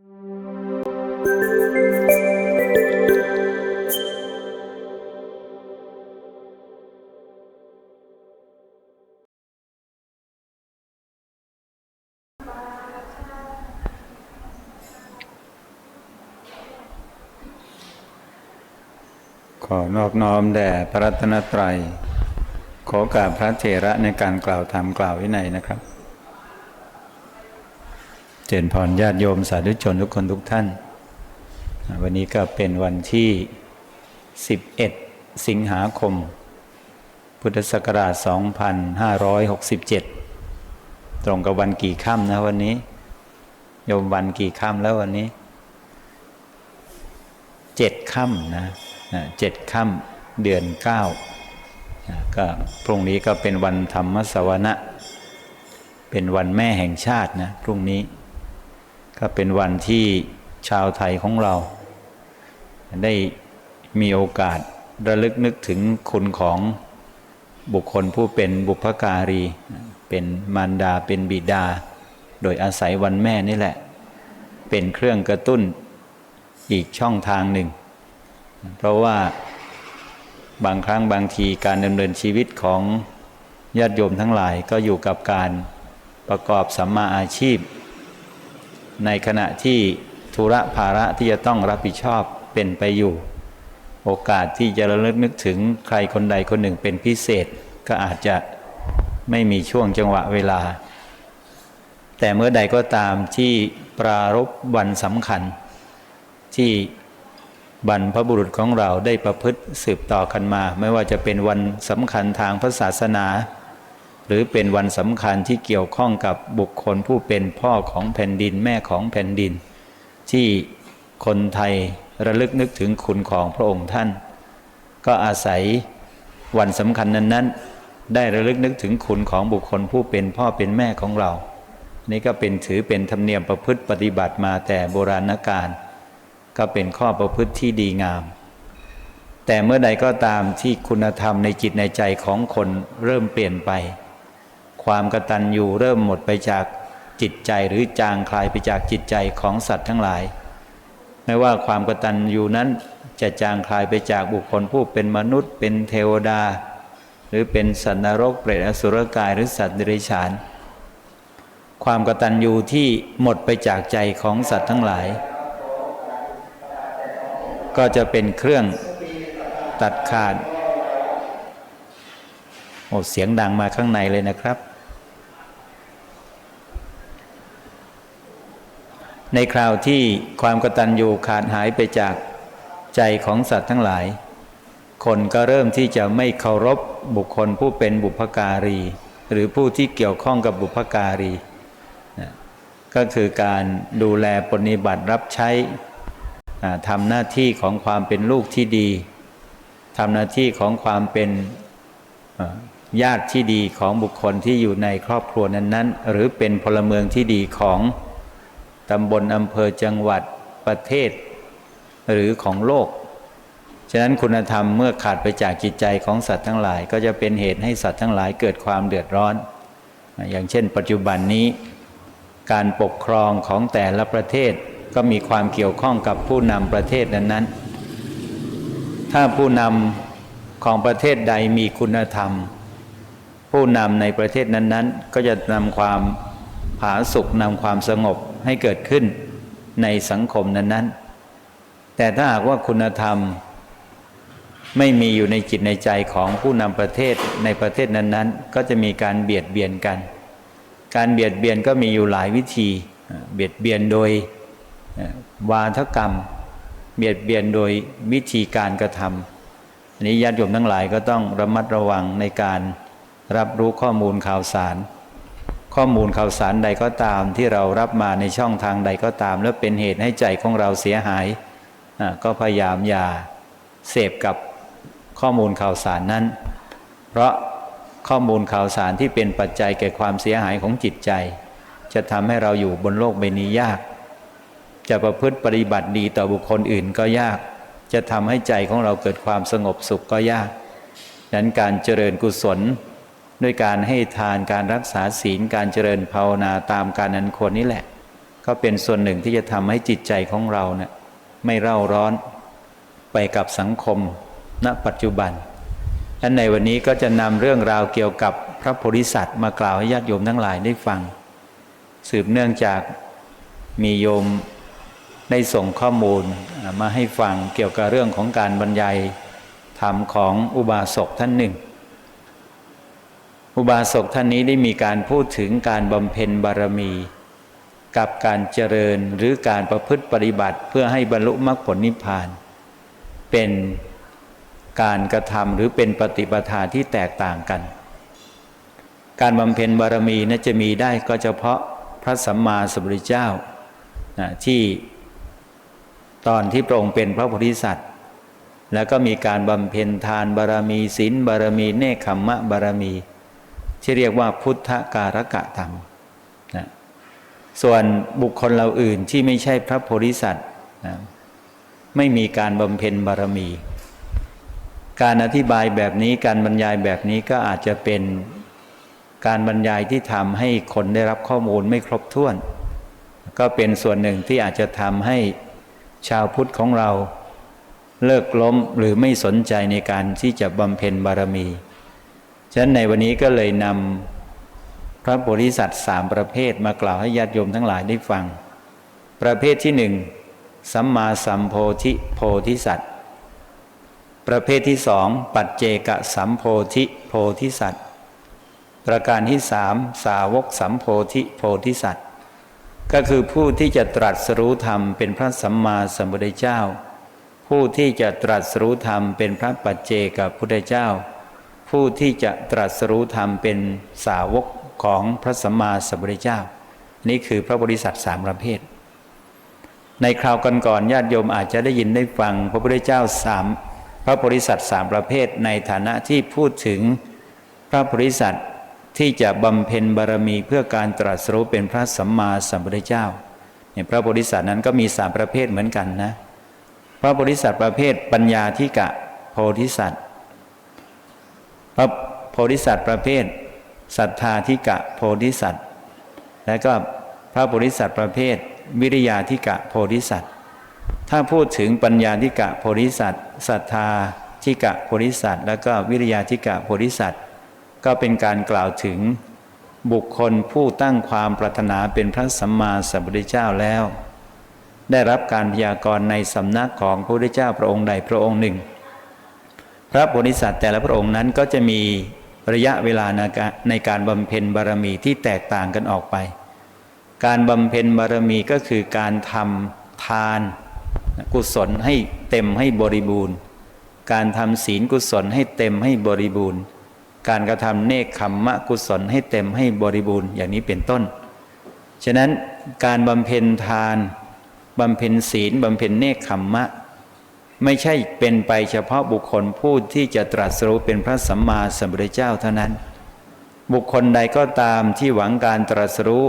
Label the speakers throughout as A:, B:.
A: ขอนอบน้อมแด่พระรัตนตรัย ขอกราบพระเถระในการกล่าวธรรมกล่าววินัยนะครับ เจริญพรญาติโยมสาธุชนทุกคนทุกท่าน วันนี้ก็เป็นวันที่ 11 สิงหาคม พุทธศักราช 2567 ตรงกับวันกี่ค่ำนะวันนี้ โยมวันกี่ค่ำแล้ววันนี้ เจ็ดค่ำนะนะเจ็ดค่ำเดือนเก้าก็พรุ่งนี้ก็เป็นวันธรรมสวนะ เป็นวันแม่แห่งชาตินะพรุ่งนี้ ก็เป็นวันที่ชาวไทยของเรา ได้มีโอกาสระลึกนึกถึงคุณของบุคคลผู้เป็นบุพการี เป็นมารดาเป็นบิดา โดยอาศัยวันแม่นี่แหละ เป็นเครื่องกระตุ้นอีกช่องทางหนึ่ง เพราะว่าบางครั้งบางทีการดำเนินชีวิตของญาติโยมทั้งหลายก็อยู่กับการประกอบสัมมาอาชีพ ในขณะที่ธุระภาระที่จะต้องรับผิดชอบเป็นไปอยู่ โอกาสที่จะระลึกนึกถึงใครคนใดคนหนึ่งเป็นพิเศษก็อาจจะไม่มีช่วงจังหวะเวลา แต่เมื่อใดก็ตามที่ปรารบวันสำคัญ ที่บรรพบุรุษของเราได้ประพฤติสืบต่อกันมา ไม่ว่าจะเป็นวันสำคัญทางพระศาสนา หรือเป็นวันสำคัญที่เกี่ยวข้องกับบุคคลผู้เป็นพ่อของแผ่นดินแม่ของแผ่นดิน ที่คนไทยระลึกนึกถึงคุณของพระองค์ท่าน ก็อาศัยวันสำคัญนั้น ๆ ได้ระลึกนึกถึงคุณของบุคคลผู้เป็นพ่อเป็นแม่ของเรา นี่ก็เป็นถือเป็นธรรมเนียมประพฤติปฏิบัติมาแต่โบราณกาลก็เป็นข้อประพฤติที่ดีงาม แต่เมื่อใดก็ตามที่คุณธรรมในจิตในใจของคนเริ่มเปลี่ยนไป ความกตัญญูเริ่มหมดไปจากจิตใจหรือจางคลายไปจากจิตใจของสัตว์ทั้งหลาย ไม่ว่าความกตัญญูนั้นจะจางคลายไปจากบุคคลผู้เป็นมนุษย์ เป็นเทวดา หรือเป็นสัตว์นรกเปรตอสุรกายหรือสัตว์เดรัจฉาน ความกตัญญูที่หมดไปจากใจของสัตว์ทั้งหลาย ก็จะเป็นเครื่องตัดขาดโอ้เสียงดังมาข้างในเลยนะครับ ในคราวที่ความกตัญญูขาดหายไปจากใจของสัตว์ทั้งหลาย คนก็เริ่มที่จะไม่เคารพบุคคลผู้เป็นบุพการี หรือผู้ที่เกี่ยวข้องกับบุพการี ก็คือการดูแลปฏิบัติรับใช้ทำหน้าที่ของความเป็นลูกที่ดีทำหน้าที่ของความเป็นญาติที่ดีของบุคคลที่อยู่ในครอบครัวนั้น ๆ หรือเป็นพลเมืองที่ดีของ ตำบลอำเภอจังหวัดประเทศ หรือของโลก ฉะนั้นคุณธรรมเมื่อขาดไปจากจิตใจของสัตว์ทั้งหลาย ก็จะเป็นเหตุให้สัตว์ทั้งหลายเกิดความเดือดร้อน อย่างเช่น ปัจจุบันนี้ การปกครองของแต่ละประเทศก็มีความเกี่ยวข้องกับผู้นำประเทศนั้นๆ ถ้าผู้นำของประเทศใดมีคุณธรรม ผู้นำในประเทศนั้นๆ ก็จะนำความผาสุกนำความสงบ ให้เกิดขึ้นในสังคมนั้น ๆ แต่ถ้าหากว่าคุณธรรมไม่มีอยู่ในจิตในใจของผู้นำประเทศในประเทศนั้น ๆ ก็จะมีการเบียดเบียนกัน การเบียดเบียนก็มีอยู่หลายวิธี เบียดเบียนโดยวาทกรรม เบียดเบียนโดยวิธีการกระทำอันนี้ญาติโยมทั้งหลายก็ต้องระมัดระวังในการรับรู้ข้อมูลข่าวสาร ข้อมูลข่าวสารใดก็ตามที่เรารับมาในช่องทางใดก็ตาม แล้วเป็นเหตุให้ใจของเราเสียหายก็พยายามอย่าเสพกับข้อมูลข่าวสารนั้น เพราะข้อมูลข่าวสารที่เป็นปัจจัยแก่ความเสียหายของจิตใจ จะทำให้เราอยู่บนโลกใบนี้ยาก จะประพฤติปฏิบัติดีต่อบุคคลอื่นก็ยาก จะทำให้ใจของเราเกิดความสงบสุขก็ยากดังนั้นการเจริญกุศล ด้วยการให้ทานการรักษาศีลการเจริญภาวนาตามการนันควรนี่แหละ ก็เป็นส่วนหนึ่งที่จะทำให้จิตใจของเราเนะี่ยไม่เร่าร้อนไปกับสังคม ณปัจจุบันและในวันนี้ก็จะนำเรื่องราวเกี่ยวกับพระโพธิสัตว์มากล่าวให้ญาติโยมทั้งหลายได้ฟัง สืบเนื่องจากมีโยมได้ส่งข้อมูลมาให้ฟังเกี่ยวกับเรื่องของการบรรยายธรรมของอุบาสกท่านหนึ่ง อุบาสกท่านนี้ได้มีการพูดถึงการบำเพ็ญบารมี กับการเจริญหรือการประพฤติปฏิบัติเพื่อให้บรรลุมรรคผลนิพพาน เป็นการกระทำหรือเป็นปฏิปทาที่แตกต่างกัน การบำเพ็ญบารมีนะั้นจะมีได้ก็เฉพาะพระสัมมาสัมพุทธเจ้าที่ตอนที่พระองค์เป็นพระโพธิสัตว์ แล้วก็มีการบำเพ็ญทานบารมีศีลบารมี เนคขมมะบารมี ที่เรียกว่าพุทธการกะธรรมนะส่วนบุคคลเราอื่นที่ไม่ใช่พระโพธิสัตว์นะไม่มีการบำเพ็ญบารมี การอธิบายแบบนี้การบรรยายแบบนี้ก็อาจจะเป็นการบรรยายที่ทำให้คนได้รับข้อมูลไม่ครบถ้วน ก็เป็นส่วนหนึ่งที่อาจจะทำให้ชาวพุทธของเราเลิกล้มหรือไม่สนใจในการที่จะบำเพ็ญบารมี ฉะนั้นในวันนี้ก็เลยนำพระโพธิสัตว์สามประเภทมากล่าวให้ญาติโยมทั้งหลายได้ฟัง ประเภทที่หนึ่งสัมมาสัมโพธิโพธิสัตว์ ประเภทที่สองปัจเจกสัมโพธิโพธิสัตว์ ประการที่สามสาวกสัมโพธิโพธิสัตว์ ก็คือผู้ที่จะตรัสรู้ธรรมเป็นพระสัมมาสัมพุทธเจ้า ผู้ที่จะตรัสรู้ธรรมเป็นพระปัจเจกพุทธเจ้า ผู้ที่จะตรัสรู้ธรรมเป็นสาวกของพระสัมมาสัมพุทธเจ้า นี่คือพระบริษัทสามประเภท ในคราวก่อนๆญาติโยมอาจจะได้ยินได้ฟังพระพุทธเจ้าสามพระบริษัทสามประเภทในฐานะที่พูดถึงพระบริษัทที่จะบำเพ็ญบารมีเพื่อการตรัสรู้เป็นพระสัมมาสัมพุทธเจ้าเนี่ยพระโพธิสัตว์นั้นก็มีสามประเภทเหมือนกันนะ พระโพธิสัตว์ประเภทปัญญาธิกะโพธิสัตว์ พระโพธิสัตว์ประเภทศรัทธาธิกะโพธิสัตว์ และก็พระโพธิสัตว์ประเภท วิริยาธิกะโพธิสัตว์ ถ้าพูดถึงปัญญาธิกะโพธิสัตว์ศรัทธาธิกะโพธิสัตว์ แล้วก็วิริยาธิกะโพธิสัตว์ ก็เป็นการกล่าวถึงบุคคลผู้ตั้งความปรารถนาเป็นพระสัมมาสัมพุทธเจ้าแล้ว ได้รับการพยากรณ์ในสำนักของพระพุทธเจ้าพระองค์ใดพระองค์หนึ่ง พระโพธิสัตว์แต่ละพระองค์นั้นก็จะมีระยะเวลาในการบำเพ็ญบารมีที่แตกต่างกันออกไป การบำเพ็ญบารมีก็คือการทำทาน กุศลให้เต็มให้บริบูรณ์ การทำศีลกุศลให้เต็มให้บริบูรณ์ การกระทำเนคขมมะกุศลให้เต็มให้บริบูรณ์อย่างนี้เป็นต้น ฉะนั้นการบำเพ็ญทานบำเพ็ญศีลบำเพ็ญเนคขมมะ ไม่ใช่เป็นไปเฉพาะบุคคลผู้ที่จะตรัสรู้เป็นพระสัมมาสัมพุทธเจ้าเท่านั้น บุคคลใดก็ตามที่หวังการตรัสรู้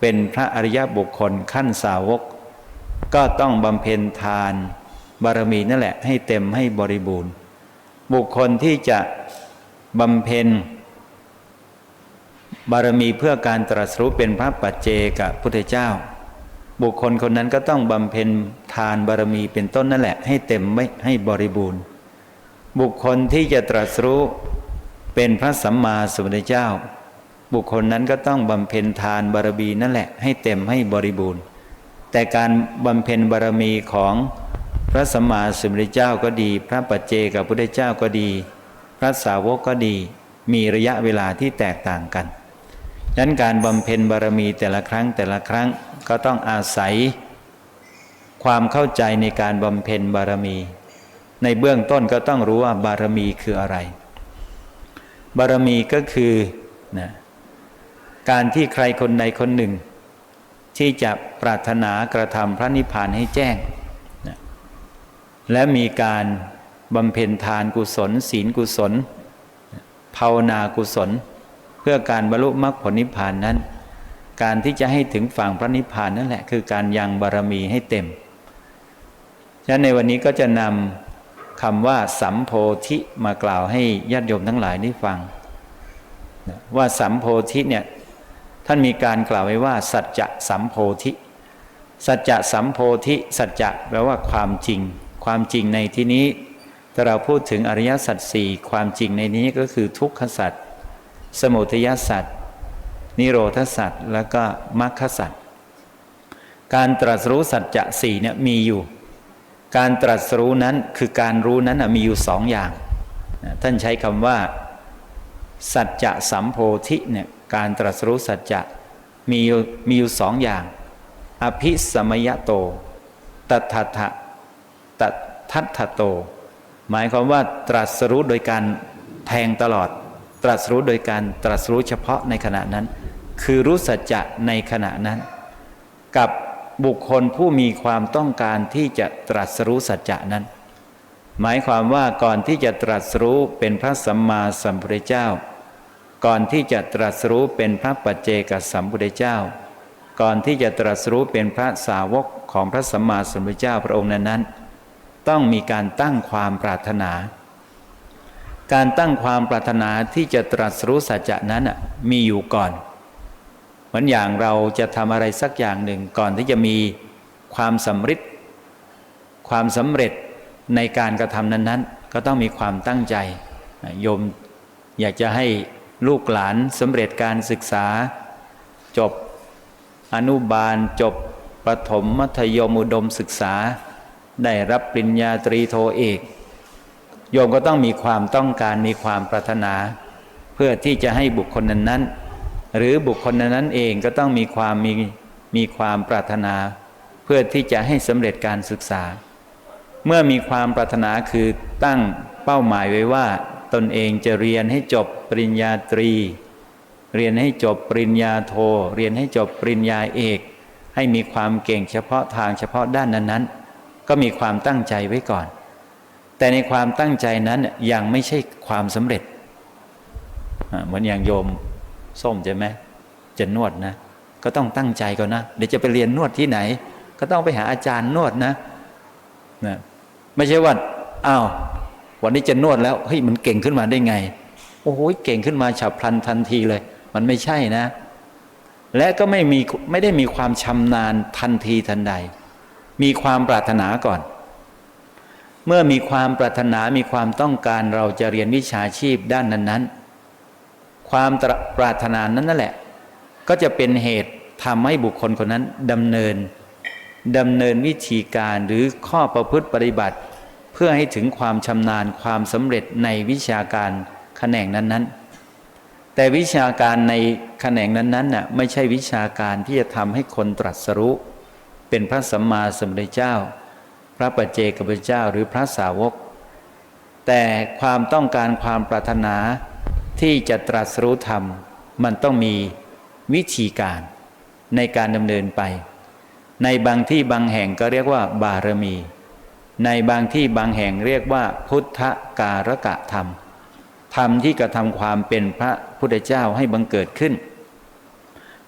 A: เป็นพระอริยบุคคลขั้นสาวก ก็ต้องบำเพ็ญทาน บารมีนั่นแหละให้เต็มให้บริบูรณ์ บุคคลที่จะบำเพ็ญบารมีเพื่อการตรัสรู้เป็นพระปัจเจกพุทธเจ้า บุคคลคนนั้นก็ต้องบำเพ็ญทานบารมีเป็นต้นนั่นแหละ ให้เต็มไม่ให้บริบูรณ์ บุคคลที่จะตรัสรู้เป็นพระสัมมาสัมพุทธเจ้า บุคคลนั้นก็ต้องบำเพ็ญทานบารมีนั่นแหละ ให้เต็มให้บริบูรณ์ แต่การบำเพ็ญบารมีของพระสัมมาสัมพุทธเจ้าก็ดี พระปัจเจกพุทธเจ้าก็ดี พระสาวกก็ดี มีระยะเวลาที่แตกต่างกันดังนั้นการบำเพ็ญบารมีแต่ละครั้งแต่ละครั้ง ก็ต้องอาศัย ความเข้าใจในการบำเพ็ญบารมี ในเบื้องต้นก็ต้องรู้ว่าบารมีคืออะไร บารมีก็คือนะการที่ใครคนใดคนหนึ่ง ที่จะปรารถนากระทำพระนิพพานให้แจ้งนะและมีการบำเพ็ญทานกุศล ศีลกุศลภาวนากุศล เพื่อการบรรลุมรรคผลนิพพานนั้น การที่จะให้ถึงฝั่งพระนิพพานนั่นแหละคือการยังบารมีให้เต็ม ฉะนั้นในวันนี้ก็จะนำคำว่าสัมโพธิมากล่าวให้ญาติโยมทั้งหลายได้ฟัง ว่าสัมโพธิเนี่ยท่านมีการกล่าวไว้ว่า สัจจะสัมโพธิ สัจจะสัมโพธิ สัจจะแปลว่าความจริง ความจริงในที่นี้ถ้าเราพูดถึงอริยสัจสี่ความจริงในนี้ก็คือทุกขสัจสมุทัยสัจ นิโรธสัจแล้วก็มรรคสัจการตรัสรู้สัจจะสี่เนี่ยมีอยู่ การตรัสรู้นั้นคือการรู้นั้นมีอยู่สองอย่าง ท่านใช้คำว่า สัจจะสัมโพธิเนี่ยการตรัสรู้สัจจะมีอยู่มีอยู่สองอย่าง อภิสมยโตตถะทะตทัตโต หมายความว่าตรัสรู้โดยการแทงตลอด ตรัสรู้โดยการตรัสรู้เฉพาะในขณะนั้น คือรู้สัจจะในขณะนั้น กับบุคคลผู้มีความต้องการที่จะตรัสรู้สัจจะนั้น หมายความว่าก่อนที่จะตรัสรู้เป็นพระสัมมาสัมพุทธเจ้า ก่อนที่จะตรัสรู้เป็นพระปัจเจกสัมพุทธเจ้า ก่อนที่จะตรัสรู้เป็นพระสาวกของพระสัมมาสัมพุทธเจ้าพระองค์นั้นๆต้องมีการตั้งความปรารถนา การตั้งความปรารถนาที่จะตรัสรู้สัจจะนั้นมีอยู่ก่อน เหมือนอย่างเราจะทำอะไรสักอย่างหนึ่งก่อนที่จะมีความสำเร็จความสำเร็จในการกระทำนั้นๆ ก็ต้องมีความตั้งใจโยมอยากจะให้ลูกหลานสำเร็จการศึกษา จบอนุบาลจบประถมมัธยมอุดมศึกษา ได้รับปริญญาตรีโทเอก โยมก็ต้องมีความต้องการมีความปรารถนา เพื่อที่จะให้บุคคลนั้นๆ หรือบุคคลนั้นเองก็ต้องมีความมีมีความปรารถนา เพื่อที่จะให้สำเร็จการศึกษา เมื่อมีความปรารถนาคือตั้งเป้าหมายไว้ว่า ตนเองจะเรียนให้จบปริญญาตรี เรียนให้จบปริญญาโท เรียนให้จบปริญญาเอก ให้มีความเก่งเฉพาะทางเฉพาะด้านนั้นๆ ก็มีความตั้งใจไว้ก่อน แต่ในความตั้งใจนั้นยังไม่ใช่ความสำเร็จเหมือนอย่างโยม ส้มใช่ไหมจะนวดนะ ก็ต้องตั้งใจก่อนนะ เดี๋ยวจะไปเรียนนวดที่ไหน ก็ต้องไปหาอาจารย์นวดนะนะไม่ใช่ว่าอ้าววันนี้จะนวดแล้วเฮ้ยมันเก่งขึ้นมาได้ไง โอ้โหเก่งขึ้นมาฉับพลันทันทีเลย มันไม่ใช่นะ และก็ไม่มีไม่ได้มีความชำนาญทันทีทันใด มีความปรารถนาก่อน เมื่อมีความปรารถนามีความต้องการเราจะเรียนวิชาชีพด้านนั้นๆ ความปรารถนานั้นนั่นแหละ ก็จะเป็นเหตุทำให้บุคคลคนนั้นดำเนินดำเนินวิธีการหรือข้อประพฤติปฏิบัติ เพื่อให้ถึงความชำนาญความสำเร็จในวิชาการแขนงนั้นๆ แต่วิชาการในแขนงนั้นๆน่ะไม่ใช่วิชาการที่จะทำให้คนตรัสรู้ เป็นพระสัมมาสัมพุทธเจ้า พระปัจเจกพุทธเจ้าหรือพระสาวก แต่ความต้องการความปรารถนา ที่จะตรัสรู้ธรรม มันต้องมีวิธีการในการดำเนินไป ในบางที่บางแห่งก็เรียกว่าบารมี ในบางที่บางแห่งเรียกว่าพุทธการกะธรรม ธรรมที่กระทำความเป็นพระพุทธเจ้าให้บังเกิดขึ้น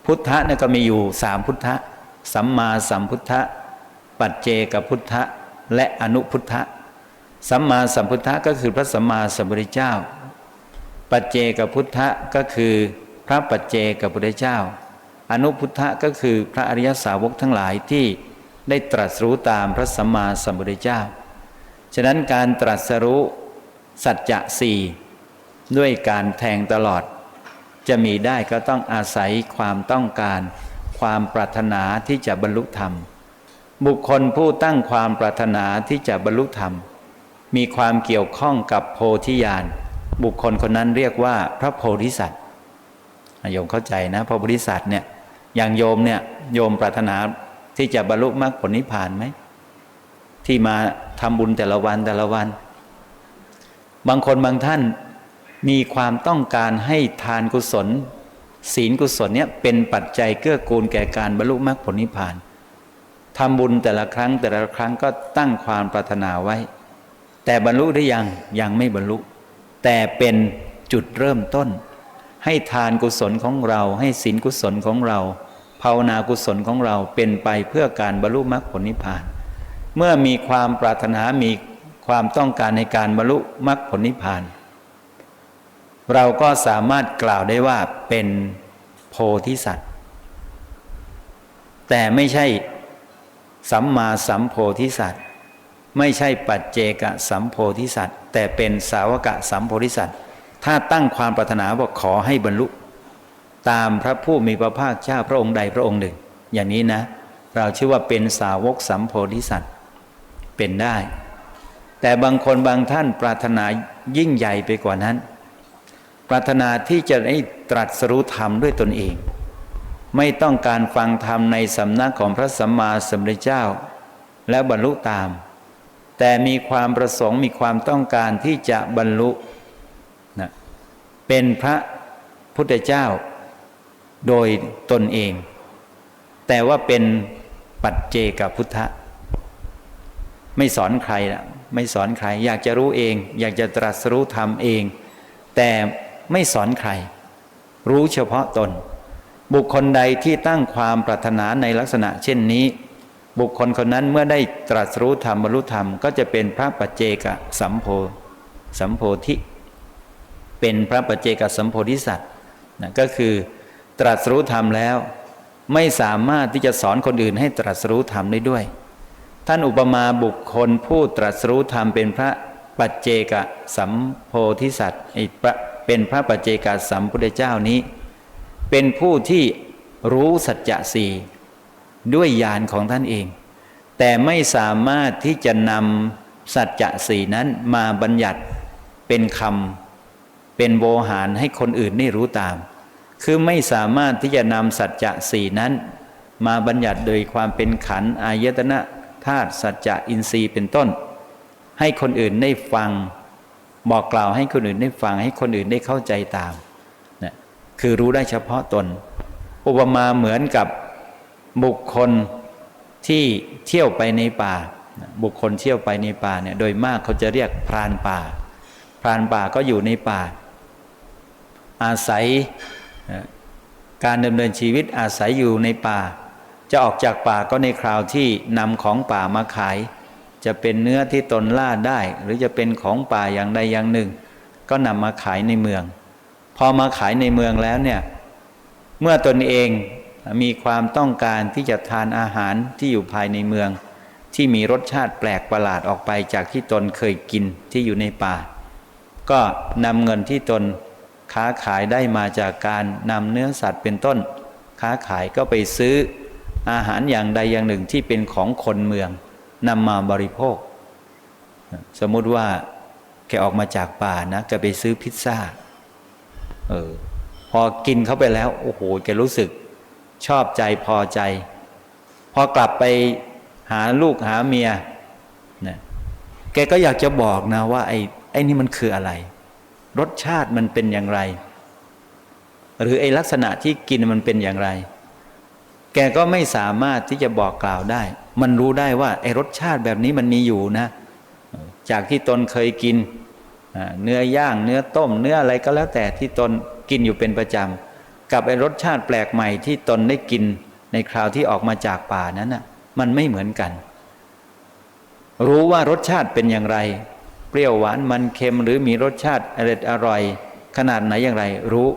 A: พุทธะนี่ก็มีอยู่สามพุทธะ สัมมาสัมพุทธะ ปัจเจกพุทธะ และอนุพุทธะ สัมมาสัมพุทธะก็คือพระสัมมาสัมพุทธเจ้า ปัจเจกพุทธะก็คือพระปัจเจกพุทธเจ้า อนุพุทธะก็คือพระอริยสาวกทั้งหลายที่ได้ตรัสรู้ตามพระสัมมาสัมพุทธเจ้า ฉะนั้นการตรัสรู้สัจจะสี่ด้วยการแทงตลอด จะมีได้ก็ต้องอาศัยความต้องการ ความปรารถนาที่จะบรรลุธรรม บุคคลผู้ตั้งความปรารถนาที่จะบรรลุธรรม มีความเกี่ยวข้องกับโพธิญาณ บุคคลคนนั้นเรียกว่าพระโพธิสัตว์โยมเข้าใจนะพระโพธิสัตว์เนี่ยอย่างโยมเนี่ยโยมปรารถนาที่จะบรรลุมรรคผลนิพพานไหมที่มาทำบุญแต่ละวันแต่ละวัน บางคนบางท่านมีความต้องการให้ทานกุศล ศีลกุศลเนี่ยเป็นปัจจัยเกื้อกูลแก่การบรรลุมรรคผลนิพพานทำบุญแต่ละครั้งแต่ละครั้งก็ตั้งความปรารถนาไว้ แต่บรรลุได้ยังยังไม่บรรลุ แต่เป็นจุดเริ่มต้น ให้ทานกุศลของเรา ให้ศีลกุศลของเราภาวนากุศลของเราเป็นไปเพื่อการบรรลุมรรคผลนิพพาน เมื่อมีความปรารถนามีความต้องการในการบรรลุมรรคผลนิพพาน เราก็สามารถกล่าวได้ว่าเป็นโพธิสัตว์ แต่ไม่ใช่สัมมาสัมโพธิสัตว์ ไม่ใช่ปัจเจกสัมโพธิสัตว์ แต่เป็นสาวกสัมโพธิสัตว์ถ้าตั้งความปรารถนาว่าขอให้บรรลุ ตามพระผู้มีพระภาคเจ้าพระองค์ใดพระองค์หนึ่ง อย่างนี้นะ เราชื่อว่าเป็นสาวกสัมโพธิสัตว์เป็นได้ แต่บางคนบางท่านปรารถนายิ่งใหญ่ไปกว่านั้น ปรารถนาที่จะได้ตรัสรู้ธรรมด้วยตนเอง ไม่ต้องการฟังธรรมในสำนักของพระสัมมาสัมพุทธเจ้า และบรรลุตาม แต่มีความประสงค์มีความต้องการที่จะบรรลุนะเป็นพระพุทธเจ้าโดยตนเอง แต่ว่าเป็นปัจเจกพุทธะไม่สอนใครละไม่สอนใคร อยากจะรู้เอง อยากจะตรัสรู้ธรรมเอง แต่ไม่สอนใคร รู้เฉพาะตน บุคคลใดที่ตั้งความปรารถนาในลักษณะเช่นนี้ บุคคลคนนั้นเมื่อได้ตรัสรู้ธรรมบรรลุธรรม ก็จะเป็นพระปัจเจกสัมโพสัมโพธิ เป็นพระปัจเจกสัมโพธิสัตว์นะก็คือตรัสรู้ธรรมแล้ว ไม่สามารถที่จะสอนคนอื่นให้ตรัสรู้ธรรมได้ด้วย ท่านอุปมาบุคคลผู้ตรัสรู้ธรรมเป็นพระปัจเจกสัมโพธิสัตว์เป็นพระปัจเจกสัมพุทธเจ้านี้ เป็นผู้ที่รู้สัจจะสี่ ด้วยญาณของท่านเอง แต่ไม่สามารถที่จะนำสัจจะสี่นั้นมาบัญญัติเป็นคำเป็นโวหารให้คนอื่นได้รู้ตาม คือไม่สามารถที่จะนำสัจจะสี่นั้น มาบัญญัติโดยความเป็นขันอายตนะธาตุสัจจะอินทรีย์เป็นต้น ให้คนอื่นได้ฟัง บอกกล่าวให้คนอื่นได้ฟังให้คนอื่นได้เข้าใจตามนะคือรู้ได้เฉพาะตน อุปมาเหมือนกับ บุคคลที่เที่ยวไปในป่า บุคคลเที่ยวไปในป่าเนี่ยโดยมากเขาจะเรียกพรานป่า พรานป่าก็อยู่ในป่า อาศัยการดำเนินชีวิตอาศัยอยู่ในป่า จะออกจากป่าก็ในคราวที่นำของป่ามาขาย จะเป็นเนื้อที่ตนล่าได้ หรือจะเป็นของป่าอย่างใดอย่างหนึ่ง ก็นำมาขายในเมือง พอมาขายในเมืองแล้วเนี่ยเมื่อตนเอง มีความต้องการที่จะทานอาหารที่อยู่ภายในเมือง ที่มีรสชาติแปลกประหลาดออกไปจากที่ตนเคยกินที่อยู่ในป่า ก็นำเงินที่ตนค้าขายได้มาจากการนำเนื้อสัตว์เป็นต้น ค้าขายก็ไปซื้ออาหารอย่างใดอย่างหนึ่งที่เป็นของคนเมืองนำมาบริโภค สมมุติว่าแกออกมาจากป่านะแกไปซื้อพิซซ่าเออพอกินเข้าไปแล้ว โอ้โหแกรู้สึก ชอบใจพอใจ พอกลับไปหาลูกหาเมียนะแกก็อยากจะบอกนะว่าไอ้ไอ้นี่มันคืออะไร รสชาติมันเป็นอย่างไร หรือไอ้ลักษณะที่กินมันเป็นอย่างไร แกก็ไม่สามารถที่จะบอกกล่าวได้ มันรู้ได้ว่าไอ้รสชาติแบบนี้มันมีอยู่นะ จากที่ตนเคยกินเนื้อย่างเนื้อต้มเนื้ออะไรก็แล้วแต่ที่ตนกินอยู่เป็นประจำ กับไอ้รสชาติแปลกใหม่ที่ตนได้กินในคราวที่ออกมาจากป่านั้นน่ะมันไม่เหมือนกัน รู้ว่ารสชาติเป็นอย่างไร เปรี้ยวหวานมันเค็มหรือมีรสชาติอร่อยอร่อย ขนาดไหนอย่างไรรู้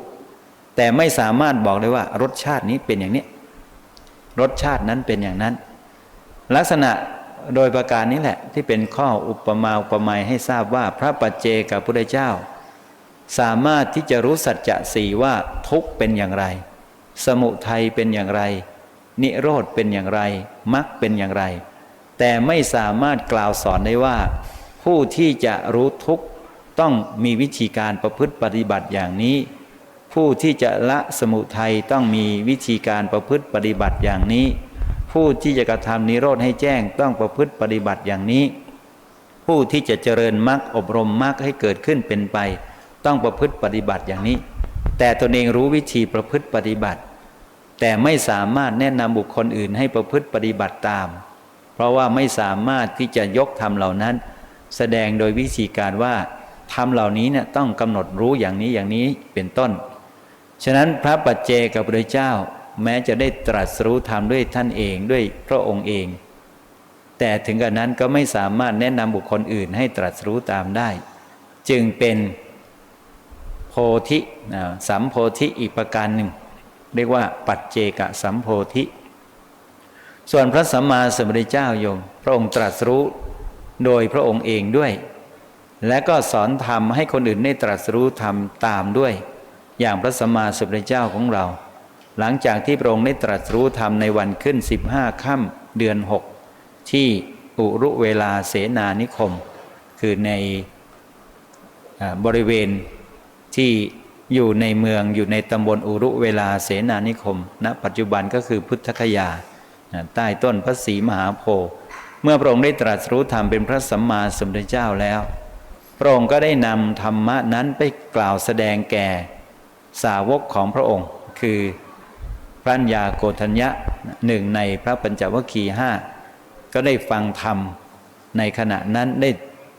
A: แต่ไม่สามารถบอกได้ว่ารสชาตินี้เป็นอย่างนี้ รสชาตินั้นเป็นอย่างนั้น ลักษณะโดยประการนี้แหละที่เป็นข้ออุปมาอุปไมยให้ทราบว่าพระปัจเจกับพระพุทธเจ้า สามารถที่จะรู้สัจจะสี่ว่าทุกเป็นอย่างไร สมุทัยเป็นอย่างไร นิโรธเป็นอย่างไรมรรคเป็นอย่างไร แต่ไม่สามารถกล่าวสอนได้ว่า ผู้ที่จะรู้ทุกต้องมีวิธีการประพฤติปฏิบัติอย่างนี้ ผู้ที่จะละสมุทัยต้องมีวิธีการประพฤติปฏิบัติอย่างนี้ ผู้ที่จะกระทำนิโรธให้แจ้งต้องประพฤติปฏิบัติอย่างนี้ ผู้ที่จะเจริญมรรคอบรมมรรคให้เกิดขึ้นเป็นไป ต้องประพฤติปฏิบัติอย่างนี้ แต่ตนเองรู้วิธีประพฤติปฏิบัติ แต่ไม่สามารถแนะนำบุคคลอื่นให้ประพฤติปฏิบัติตาม เพราะว่าไม่สามารถที่จะยกธรรมเหล่านั้น แสดงโดยวิธีการว่าธรรมเหล่านี้เนี่ยต้องกำหนดรู้อย่างนี้อย่างนี้เป็นต้น ฉะนั้นพระปัจเจกับพระเจ้า แม้จะได้ตรัสรู้ธรรมด้วยท่านเองด้วยพระองค์เอง แต่ถึงกระนั้นก็ไม่สามารถแนะนำบุคคลอื่นให้ตรัสรู้ตามได้ จึงเป็น ธิสัมโพธิอีกประการหนึ่ง เรียกว่าปัจเจกสัมโพธิ ส่วนพระสัมมาสัมพุทธเจ้าโยม พระองค์ตรัสรู้โดยพระองค์เองด้วย และก็สอนธรรมให้คนอื่นได้ตรัสรู้ธรรมตามด้วย อย่างพระสัมมาสัมพุทธเจ้าของเรา หลังจากที่พระองค์ได้ตรัสรู้ธรรมในวันขึ้น 15ค่ำเดือน 6 ที่อุรุเวลาเสนานิคม คือในบริเวณ ที่อยู่ในเมืองอยู่ในตำบลอุรุเวลาเสนานิคมณปัจจุบันก็คือพุทธคยา ใต้ต้นพระศรีมหาโพธิ์เมื่อพระองค์ได้ตรัสรู้ธรรมเป็นพระสัมมาสัมพุทธเจ้าแล้ว พระองค์ก็ได้นำธรรมะนั้นไปกล่าวแสดงแก่สาวกของพระองค์ คือพระัญญาโกฏัญญะหนึ่งในพระปัญจวัคคีย์ห้าก็ได้ฟังธรรมในขณะนั้นได้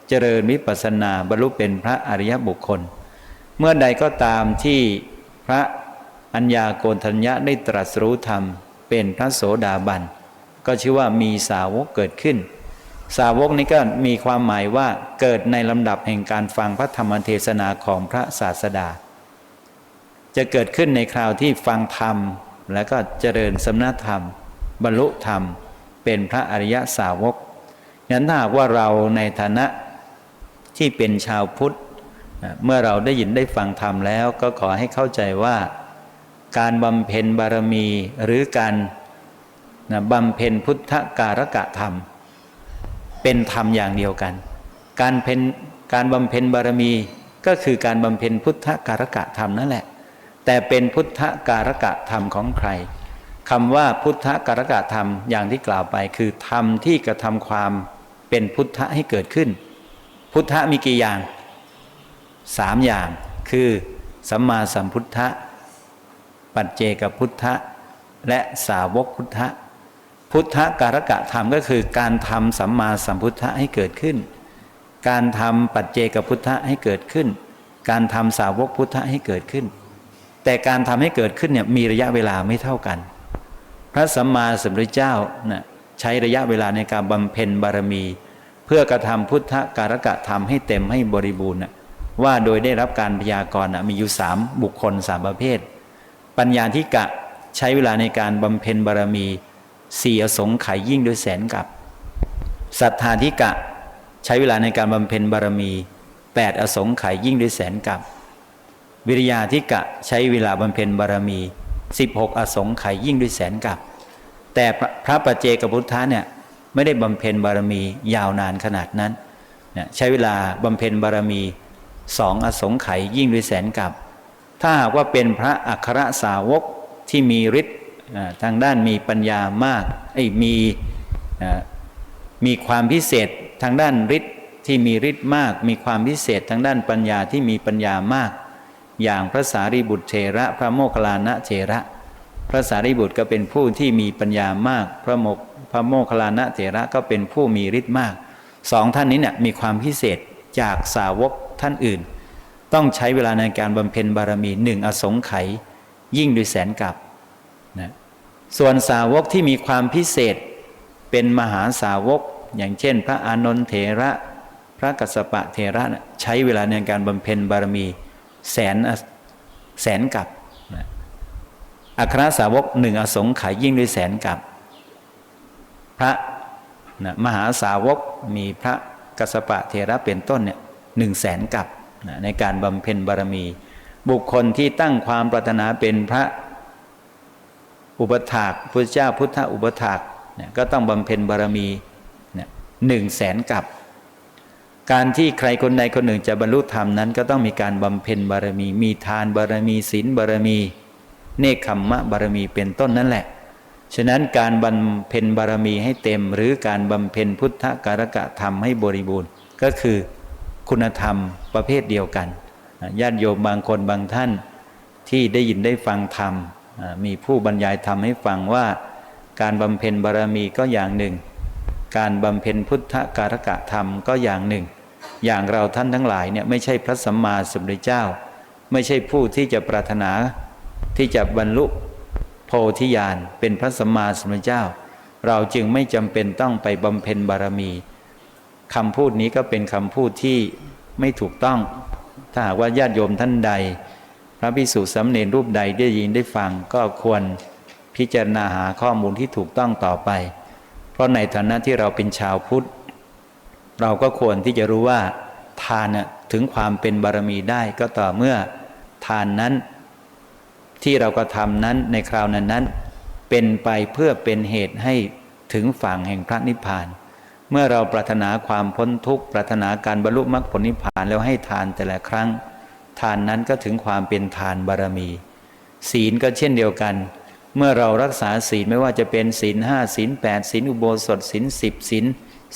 A: เจริญวิปัสสนาบรรลุเป็นพระอริยบุคคล เมื่อใดก็ตามที่พระอัญญาโกณทัญญะได้ตรัสรู้ธรรม เป็นพระโสดาบัน ก็ชื่อว่ามีสาวกเกิดขึ้น สาวกนี้ก็มีความหมายว่าเกิดในลำดับแห่งการฟังพระธรรมเทศนาของพระศาสดา จะเกิดขึ้นในคราวที่ฟังธรรม แล้วก็เจริญสำนักธรรม บรรลุธรรม เป็นพระอริยสาวกงั้นถ้าหากว่าเราในฐานะที่เป็นชาวพุทธ เมื่อเราได้ยินได้ฟังธรรมแล้วก็ขอให้เข้าใจว่า การบำเพ็ญบารมีหรือการนะบำเพ็ญพุทธการกะธรรม เป็นธรรมอย่างเดียวกัน การเพ็ญการบำเพ็ญบารมีก็คือการบำเพ็ญพุทธการกะธรรมนั่นแหละ แต่เป็นพุทธการกะธรรมของใครคำว่าพุทธการกะธรรมอย่างที่กล่าวไป คือธรรมที่กระทำความเป็นพุทธให้เกิดขึ้น พุทธมีกี่อย่าง สามอย่างคือสัมมาสัมพุทธะ ปัจเจกพุทธะ และสาวกพุทธะ พุทธการกะธรรมก็คือการทำสัมมาสัมพุทธะให้เกิดขึ้น การทำปัจเจกพุทธะให้เกิดขึ้น การทำสาวกพุทธะให้เกิดขึ้น แต่การทำให้เกิดขึ้นเนี่ยมีระยะเวลาไม่เท่ากัน พระสัมมาสัมพุทธเจ้านะใช้ระยะเวลาในการบำเพ็ญบารมี เพื่อกระทำพุทธการกะธรรมให้เต็มให้บริบูรณ์น่ะ ว่าโดยได้รับการพยากรณ์มีอยู่สามบุคคลสามประเภท ปัญญาธิกะใช้เวลาในการบำเพ็ญบารมีสี่อสงไขยยิ่งด้วยแสนกับศรัทธาธิกะใช้เวลาในการบำเพ็ญบารมีแปดอสงไขยยิ่งด้วยแสนกับ วิริยาธิกะใช้เวลาบำเพ็ญบารมี 16 อสงไขยยิ่งด้วยแสนกับ แต่พระพระปัจเจกพุทธะเนี่ยไม่ได้บำเพ็ญบารมียาวนานขนาดนั้นใช้เวลาบำเพ็ญบารมี สองอสงไขยยิ่งด้วยแสนกับ ถ้าหากว่าเป็นพระอัครสาวกที่มีฤทธิ์ทางด้านมีปัญญามากไอ้มีมีความพิเศษทางด้านฤทธิ์ที่มีฤทธิ์มาก มีความพิเศษทางด้านปัญญาที่มีปัญญามาก อย่างพระสารีบุตรเถระ พระโมคคัลลานะเถระ พระสารีบุตรก็เป็นผู้ที่มีปัญญามาก พระโมกพระโมคคัลลานะเถระก็เป็นผู้มีฤทธิ์มากสองท่านนี้เนี่ยมีความพิเศษจากสาวก ท่านอื่น ต้องใช้เวลาในการบำเพ็ญบารมีหนึ่งอสงไขยยิ่งด้วยแสนกับนะส่วนสาวกที่มีความพิเศษเป็นมหาสาวก อย่างเช่น พระอานนท์เถระ พระกัสสปะเถระนะใช้เวลาในการบำเพ็ญบารมีแสนแสนกับนะอัครสาวกหนึ่งอสงไขยยิ่งด้วยแสนกับ พระนะมหาสาวกมีพระกัสสปะเทระเป็นต้นเนี่ย หนึ่งแสนกับนะในการบำเพ็ญบารมี บุคคลที่ตั้งความปรารถนาเป็นพระอุปถากพุทธเจ้าพุทธอุปถากก็ต้องบำเพ็ญบารมีหนึ่งแสนกับ การที่ใครคนใดคนหนึ่งจะบรรลุธรรมนั้น ก็ต้องมีการบำเพ็ญบารมี มีทานบารมีศีลบารมี เนคขมมะบารมีเป็นต้นนั่นแหละฉะนั้นการบำเพ็ญบารมีให้เต็ม หรือการบำเพ็ญพุทธการกะธรรมให้บริบูรณ์ ก็คือ คุณธรรมประเภทเดียวกันญาติโยมบางคนบางท่านที่ได้ยินได้ฟังธรรม มีผู้บรรยายธรรมให้ฟังว่า การบำเพ็ญบารมีก็อย่างหนึ่ง การบำเพ็ญพุทธการกะธรรมก็อย่างหนึ่ง อย่างเราท่านทั้งหลายเนี่ยไม่ใช่พระสัมมาสัมพุทธเจ้า ไม่ใช่ผู้ที่จะปรารถนาที่จะบรรลุโพธิญาณเป็นพระสัมมาสัมพุทธเจ้า เราจึงไม่จำเป็นต้องไปบำเพ็ญบารมี คำพูดนี้ก็เป็นคำพูดที่ไม่ถูกต้อง ถ้าหากว่าญาติโยมท่านใด พระภิกษุสามเณรรูปใดได้ยินได้ฟังก็ควรพิจารณาหาข้อมูลที่ถูกต้องต่อไป เพราะในฐานะที่เราเป็นชาวพุทธ เราก็ควรที่จะรู้ว่าทานถึงความเป็นบารมีได้ก็ต่อเมื่อทานนั้น ที่เรากระทำนั้นในคราวนั้นนั้น เป็นไปเพื่อเป็นเหตุให้ถึงฝั่งแห่งพระนิพพาน เมื่อเราปรารถนาความพ้นทุกข์ปรารถนาการบรรลุมรรคผลนิพพานแล้วให้ทานแต่ละครั้ง ทานนั้นก็ถึงความเป็นทานบารมี ศีลก็เช่นเดียวกัน เมื่อเรารักษาศีลไม่ว่าจะเป็นศีลห้าศีลแปดศีลอุโบสถศีลสิบศีล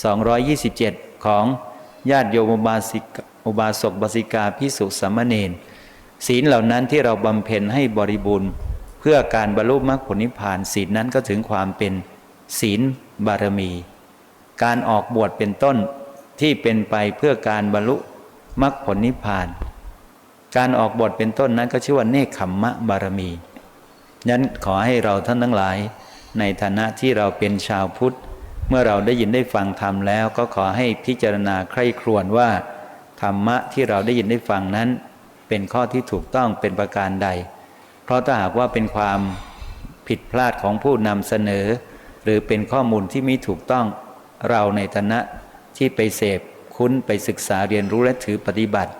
A: สองร้อยยี่สิบเจ็ดของญาติโยมบาสิกอุบาสกบาสิกาพิสุสามเณรศีลเหล่านั้นที่เราบำเพ็ญให้บริบูรณ์ เพื่อการบรรลุมรรคผลนิพพานศีลนั้นก็ถึงความเป็นศีลบารมี การออกบวชเป็นต้นที่เป็นไปเพื่อการบรรลุมรรคผลนิพพาน การออกบทเป็นต้นนั้นก็ชื่อว่าเนคขมมะบารมีนั้นขอให้เราท่านทั้งหลาย ในฐานะที่เราเป็นชาวพุทธ เมื่อเราได้ยินได้ฟังธรรมแล้ว ก็ขอให้พิจารณาใคร่ครวญว่า ธรรมะที่เราได้ยินได้ฟังนั้น เป็นข้อที่ถูกต้องเป็นประการใด เพราะถ้าหากว่าเป็นความผิดพลาดของผู้นำเสนอ หรือเป็นข้อมูลที่ไม่ถูกต้อง เราในฐานะที่ไปเสพคุ้นไปศึกษาเรียนรู้และถือปฏิบัติ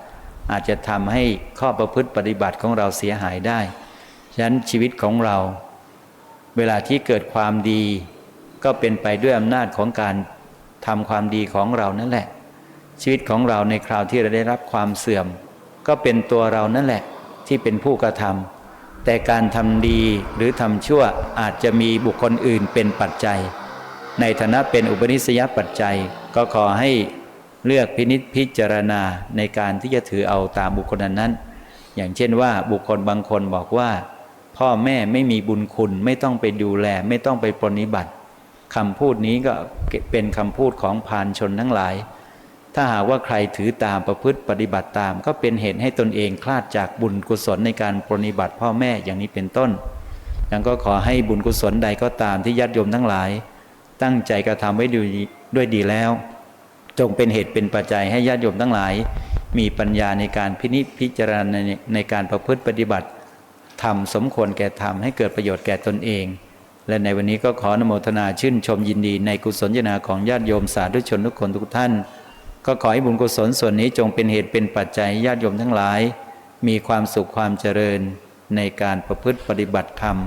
A: อาจจะทำให้ข้อประพฤติปฏิบัติของเราเสียหายได้ ฉะนั้นชีวิตของเรา เวลาที่เกิดความดี ก็เป็นไปด้วยอำนาจของการทำความดีของเรานั่นแหละ ชีวิตของเราในคราวที่เราได้รับความเสื่อม ก็เป็นตัวเรานั่นแหละที่เป็นผู้กระทำแต่การทำดีหรือทำชั่วอาจจะมีบุคคลอื่นเป็นปัจจัย ในฐานะเป็นอุปนิสัยปัจจัย ก็ขอให้เลือกพินิษพิจารณาในการที่จะถือเอาตามบุคคลนั้น อย่างเช่นว่าบุคคลบางคนบอกว่า พ่อแม่ไม่มีบุญคุณไม่ต้องไปดูแลไม่ต้องไปปรนนิบัติคำพูดนี้ก็เป็นคำพูดของพานชนทั้งหลาย ถ้าหากว่าใครถือตามประพฤติปฏิบัติตาม ก็เป็นเหตุให้ตนเองคลาดจากบุญกุศลในการปรนนิบัติพ่อแม่อย่างนี้เป็นต้นดังก็ขอให้บุญกุศลใดก็ตามที่ญาติโยมทั้งหลาย ตั้งใจกระทำไว้ด้วยดีแล้ว จงเป็นเหตุเป็นปัจจัยให้ญาติโยมทั้งหลาย มีปัญญาในการพินิจพิจารณาในในการประพฤติปฏิบัติทำสมควรแก่ธรรมให้เกิดประโยชน์แก่ตนเอง และในวันนี้ก็ขออนุโมทนาชื่นชมยินดีในกุศลญาณาของญาติโยมสาธุชนทุกคนทุกท่าน ก็ขอให้บุญกุศลส่วนนี้จงเป็นเหตุเป็นปัจจัยญาติโยมทั้งหลาย มีความสุขความเจริญในการประพฤติปฏิบัติธรรม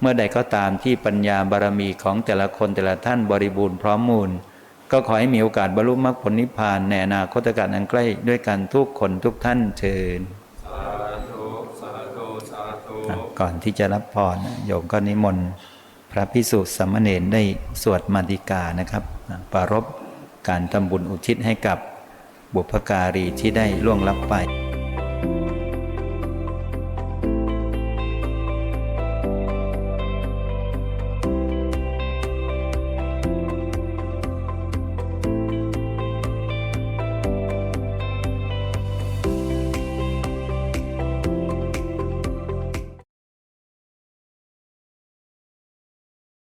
A: เมื่อใดก็ตามที่ปัญญาบารมีของแต่ละคนแต่ละท่านบริบูรณ์พร้อมมูล ก็ขอให้มีโอกาสบรรลุมรรคผลนิพพานในอนาคตการอันใกล้ด้วยกันทุกคนทุกท่านเชิญ
B: สาธุสาธุสาธุ
A: ก่อนที่จะรับพรโยมก็นิมนต์พระพิสุสามเณรได้สวดมาติกานะครับ ปรารบการทำบุญอุทิศให้กับบุพการีที่ได้ล่วงลับไป